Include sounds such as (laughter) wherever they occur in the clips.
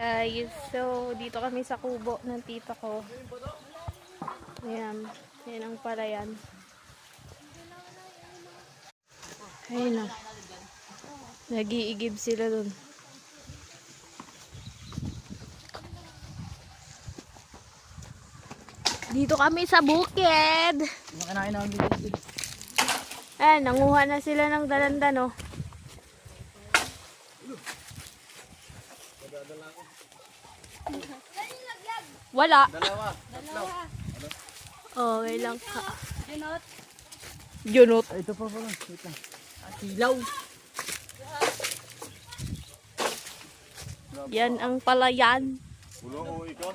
Guys, so dito kami sa kubo ng tita ko. Ayan, yan ang palayan. Ayun na. Nag-iigib sila dun. Dito kami sa bukid. Ayan, nanguha na sila ng oh. Wala. Dalawa. Oh, okay lang ka. Junot. Junot. Ito pa pala. Wait lang. Silaw. Yan ang palayan. Ulo o ikaw?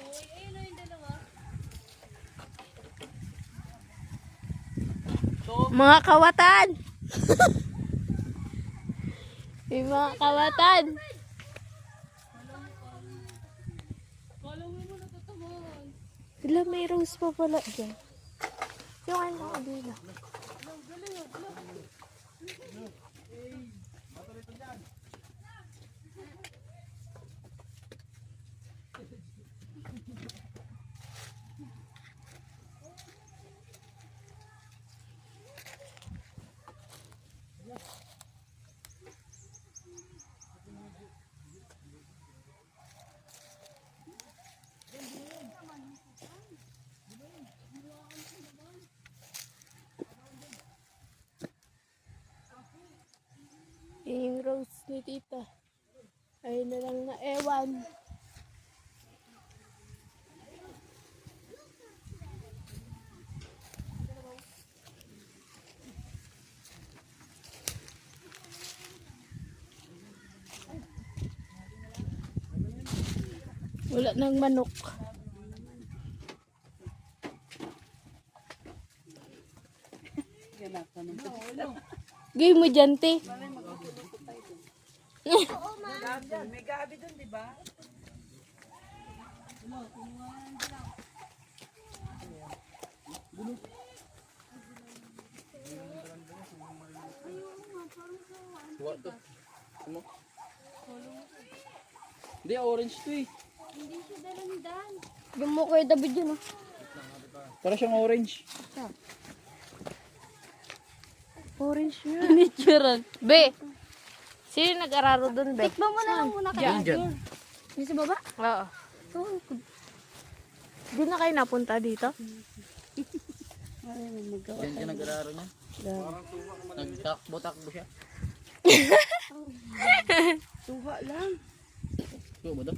Mga kawatan. (laughs) May mga kawatan. Wala, may rose pa pala dyan. Yung ano ko dito. Yun Rose ni tita. Ayun na lang na ewan. Wala nang manok. Gay mo dyan, te. May gabi dun, di ba? Tuwa to. Ano? Hindi, orange to eh. Yung mo kuya David yun, oh. Para siyang orange. Orange yun. Natural. Be, sino nag-araro dun, Be? Tikman mo na lang muna Diyan, dyan. Di sa baba? Oo. Di na kayo napunta dito? Diyan ka nag-araro niya. Nagtakbo-takbo siya. Tuha lang. Tuwa ba to?